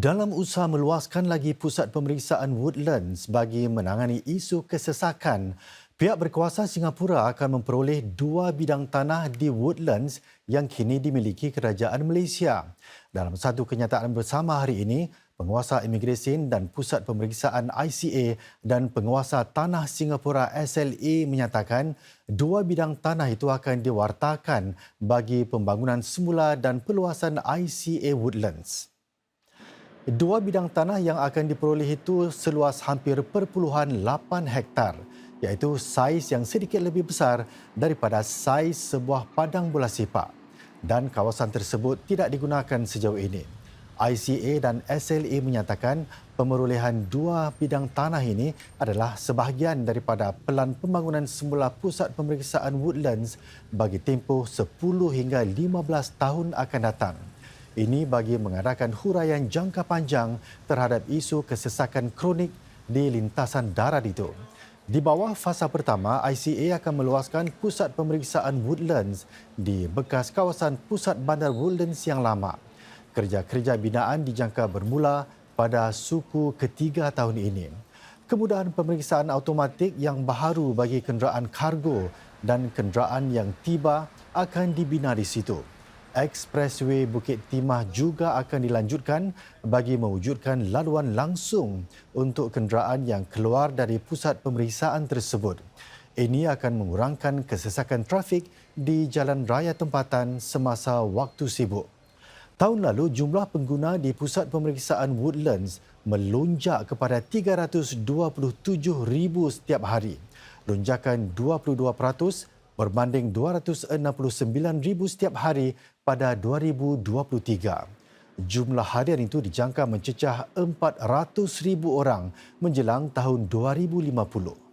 Dalam usaha meluaskan lagi pusat pemeriksaan Woodlands bagi menangani isu kesesakan, pihak berkuasa Singapura akan memperoleh dua bidang tanah di Woodlands yang kini dimiliki kerajaan Malaysia. Dalam satu kenyataan bersama hari ini, penguasa imigresen dan pusat pemeriksaan ICA dan penguasa tanah Singapura SLA menyatakan dua bidang tanah itu akan diwartakan bagi pembangunan semula dan perluasan ICA Woodlands. Dua bidang tanah yang akan diperoleh itu seluas hampir perpuluhan 8 hektar iaitu saiz yang sedikit lebih besar daripada saiz sebuah padang bola sepak dan kawasan tersebut tidak digunakan sejauh ini. ICA dan SLA menyatakan pemerolehan dua bidang tanah ini adalah sebahagian daripada pelan pembangunan semula pusat pemeriksaan Woodlands bagi tempoh 10 hingga 15 tahun akan datang. Ini bagi mengadakan huraian jangka panjang terhadap isu kesesakan kronik di lintasan darat itu. Di bawah fasa pertama, ICA akan meluaskan pusat pemeriksaan Woodlands di bekas kawasan pusat bandar Woodlands yang lama. Kerja-kerja binaan dijangka bermula pada suku ketiga tahun ini. Kemudahan pemeriksaan automatik yang baharu bagi kenderaan kargo dan kenderaan yang tiba akan dibina di situ. Expressway Bukit Timah juga akan dilanjutkan bagi mewujudkan laluan langsung untuk kenderaan yang keluar dari pusat pemeriksaan tersebut. Ini akan mengurangkan kesesakan trafik di jalan raya tempatan semasa waktu sibuk. Tahun lalu, jumlah pengguna di pusat pemeriksaan Woodlands melonjak kepada 327,000 setiap hari. Lonjakan 22% berbanding 269,000 setiap hari pada 2023. Jumlah harian itu dijangka mencecah 400,000 orang menjelang tahun 2050.